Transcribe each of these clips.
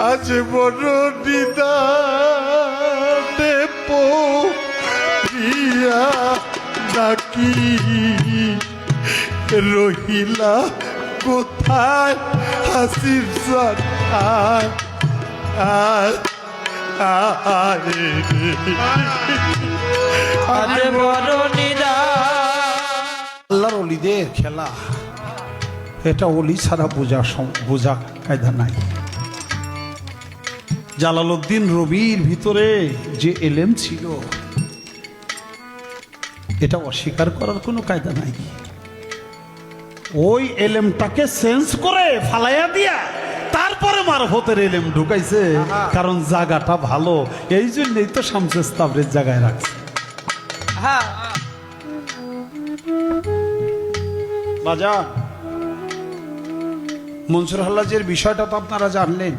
আজ বড় নিদানে পিয়া নাকি রহিলা কোথায় হাসির সার আল্লাহর অলিদের খেলা। এটা অলি ছাড়া বোঝা সম- বোঝা কায়দা নাই। জালালউদ্দিন রবির ভিতরে যে এলেম ছিল এটা অস্বীকার করার কোনো কায়দা নাই। ওই এলেমটাকে সেন্স করে ফালাইয়া দিয়া তারপরে মারফতের এলেম ঢুকাইছে কারণ জায়গাটা ভালো। এই জন্যই তো শামসেস তাবরের জায়গায় রাখছে। বাজা মনসুর হাল্লাজের বিষয়টা তো আপনারা জানলেন।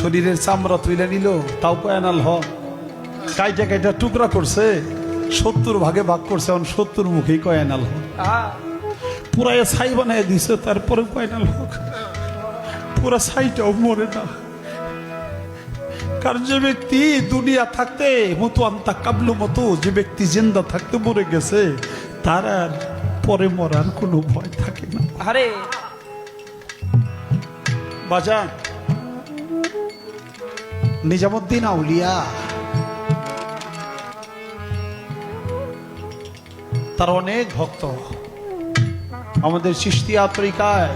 শরীরের চামড়া তুলে নিল তাও পয়ানাল হ। কাইটা কাইটা টুকরা করছে সত্তর ভাগে ভাগ করছে এখন সত্তর মুখেই কয়ানাল হক পুরাই ছাই বানাই দিছে তারপরে কয়নাল হক পুরা ছাইটাও মরে না। কারণ যে ব্যক্তি দুনিয়া থাকতে মতো আন্তা কাবলু মতো যে ব্যক্তি জিন্দা থাকতে মরে গেছে তার আর পরে মরার কোনো ভয় থাকে না। আরে। বাজান নিজামুদ্দিন আউলিয়া। তার অনেক ভক্ত। আমাদের চিস্তিয়া তরিকায়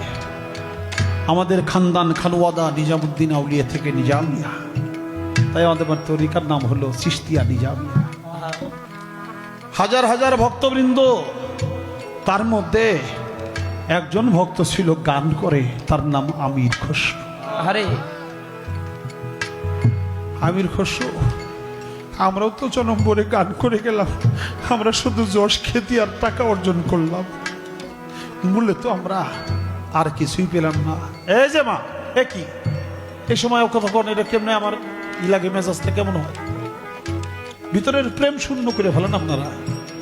আমাদের খানদান খানুয়াদা নিজামুদ্দিন আউলিয়া থেকে নিজামিয়া। তাই আমাদের তরিকার নাম হলো চিস্তিয়া নিজামিয়া। হাজার হাজার ভক্তবৃন্দ, তার মধ্যে একজন ভক্ত ছিল গান করে, তার নাম আমির খসরু। আরে আমির খসরু আমরাও তো জনম্বরে গান করে গেলাম। আমরা শুধু যশ খ্যাতি আর টাকা অর্জন করলাম। মূলে তো আমরা আর কিছুই পেলাম না। এই যে মা এ কি? এই সময় কথা কন এটা কেমনে আমার ইলাকে মেজাজটা কেমন হয়? ভিতরের প্রেম শূন্য করে ফেলেন আপনারা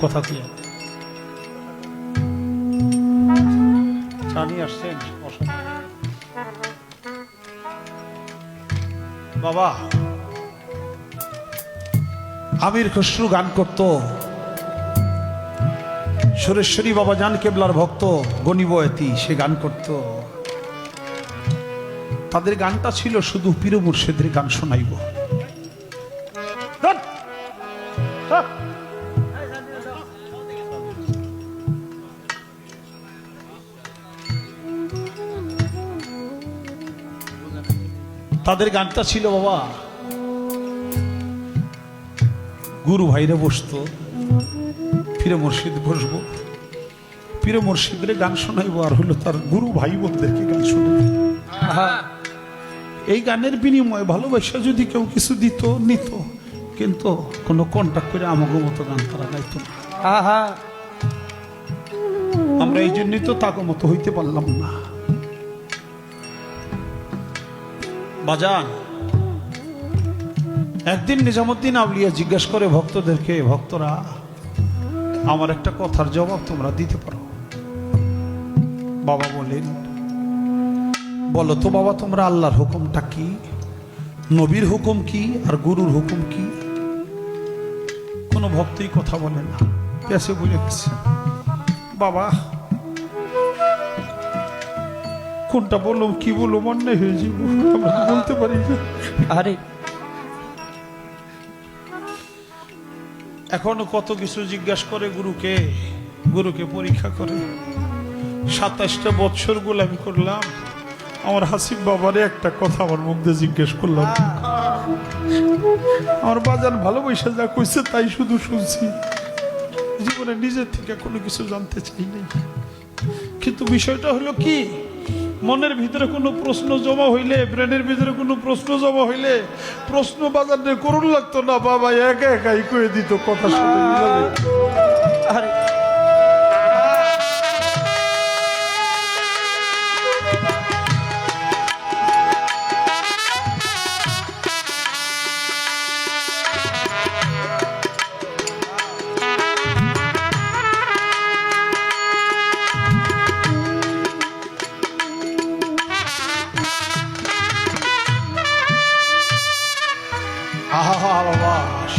কথা দিয়ে জানি আসছেন বাবা আমির খসরু গান করত। সুরেশ্বরী বাবা জান কেবলার ভক্ত গণিবয়তি সে গান করত। তাদের গানটা ছিল শুধু পীর মুর্শিদের গান শোনাইব। তাদের গানটা ছিল বাবা গুরু ভাইরে বসতো ফিরে মুর্শিদ বসবো। ফিরে মুর্শিদের গান শোনাইবো আর হলো তার গুরু ভাই বোনদেরকে গান শোনাইব। এই গানের বিনিময়ে ভালোবাসা যদি কেউ কিছু দিত, নিত, কিন্তু কোনো কন্ট্যাক্ট করে আমাকে মতো গান তারা গাইতো না। আমরা এই জন্যই তো তাকে মতো হইতে পারলাম না। বাজান একদিন নিজামুদ্দিন আউলিয়া জিজ্ঞেস করে ভক্তদেরকে ভক্তরা, আমার একটা কথার জবাব তোমরা দিতে পারো। বাবা বলেন, বলো তো বাবা, তোমরা আল্লাহর হুকুমটা কি? নবীর হুকুম কি? আর গুরুর হুকুম কি? কোনো ভক্তই কথা বলে না। পেছে বুঝে গেছে। বাবা, কোনটা বললাম, কি বললাম মনে হয়ে যাব বলতে পারি? আরে এখনও কত কিছু জিজ্ঞাসা করে গুরুকে গুরুকে পরীক্ষা করে। সাতাশটা বৎসর গোলামি করলাম। আমার হাসিব বাবারে একটা কথা আমার মধ্যে জিজ্ঞেস করলাম। আমার বাজার ভালোবাসা যা কইছে তাই শুধু শুনছি। জীবনে নিজের থেকে কোনো কিছু জানতে চাই নাই কিন্তু বিষয়টা হলো কি? মনের ভিতরে কোনো প্রশ্ন জমা হইলে, ব্রেনের ভিতরে কোনো প্রশ্ন জমা হইলে, প্রশ্ন বাজার করুন লাগতো না, বাবা, একা একাই কয়ে দিত কথা শুনে।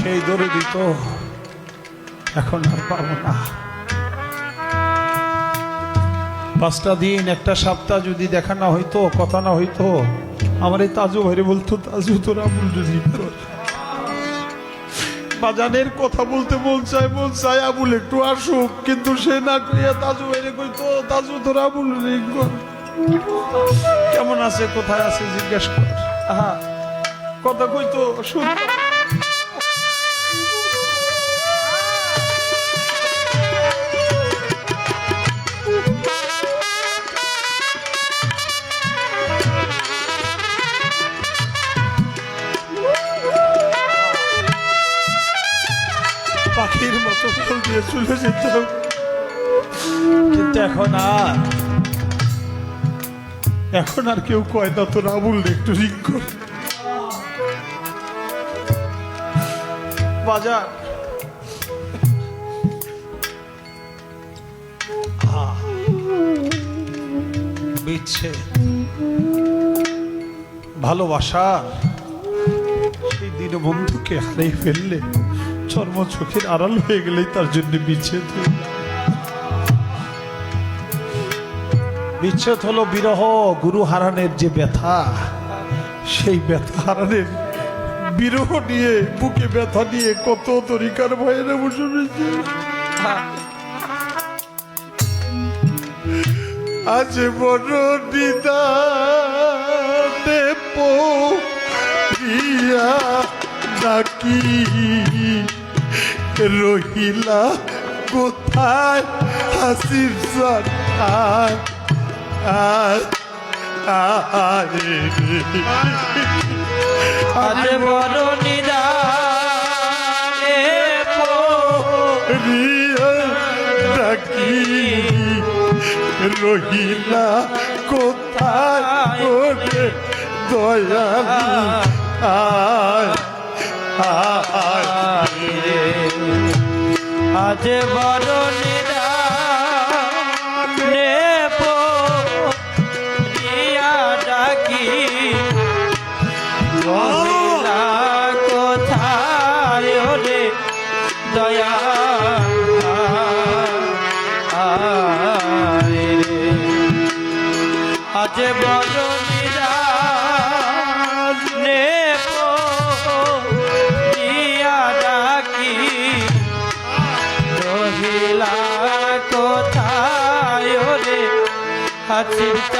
সেই দরে দিত। এখন আর পাবো না। পাঁচটা দিন, একটা সপ্তাহ যদি দেখা না হইতো, কথা না হইতো, আমার এই তাজু ভাইরে বলতো, তাজু, তোরা বাজানের কথা বলতে মন চায় আবুল একটু আসুক, কিন্তু সে না করিয়া তাজু ভাইরে কইতো, তাজু, তোরা আবুল কেমন আছে, কোথায় আছে, জিজ্ঞেস কর। কথা কইতো, শুন। পাখির মতো ফল দিয়ে চলে যেত। কিন্তু এখন আর এখন আর কেউ কয় না আবুল একটু রিং কর। বাজার বিচ্ছে ভালোবাসার সেই দিন বন্ধুকে হারিয়ে ফেললে চর্ম চোখের আড়াল হয়ে গেলেই তার জন্য বিচ্ছেদ বিচ্ছেদ হলো বিরহ, গুরু হারানের যে ব্যথা, সেই ব্যথা হারানের বিরহ নিয়ে, বুকে ব্যথা নিয়ে কত তরিকার ভয়ে বসে রয়েছে আজ বড় নিদানে পিয়া নাকি রহিলা কোথায় আয় আজ বড় রহিলা কোথায় দয়াল? আয় আয় আজ বড় হাসির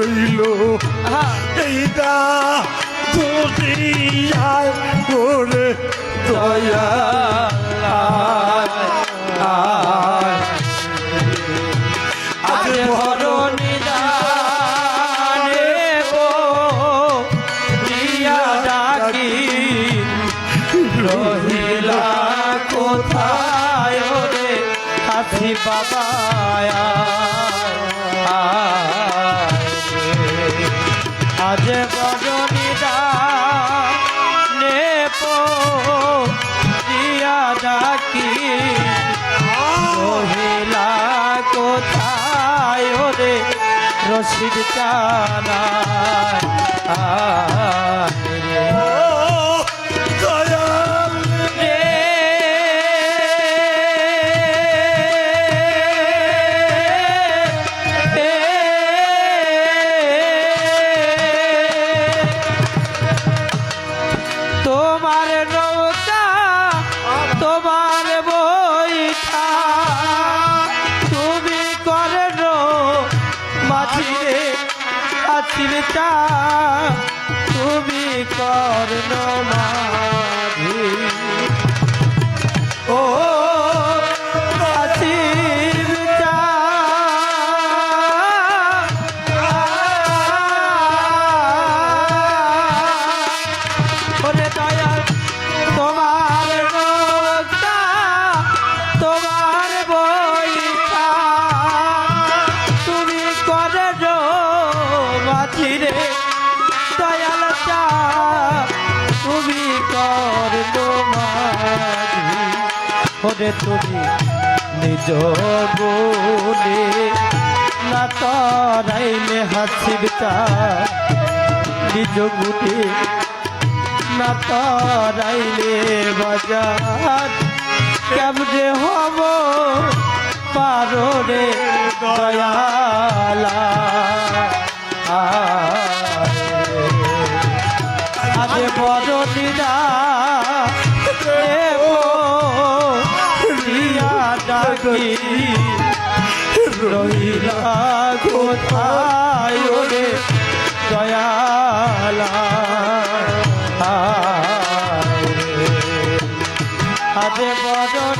রইল। এইটা দুনিয়ায় করে দয়া। বাবা রশিদ টানা আছির তুমি তুমি করো তুমি নিজ গুণে না তরাইলে হাসির চা নিজ গুণে না তরাইলে বাজার। কেমনে হব পারো রে দয়ালা? আজে বড় দিদা ডাকি রহিলা কোথায় রে দয়ালা? আরে বড়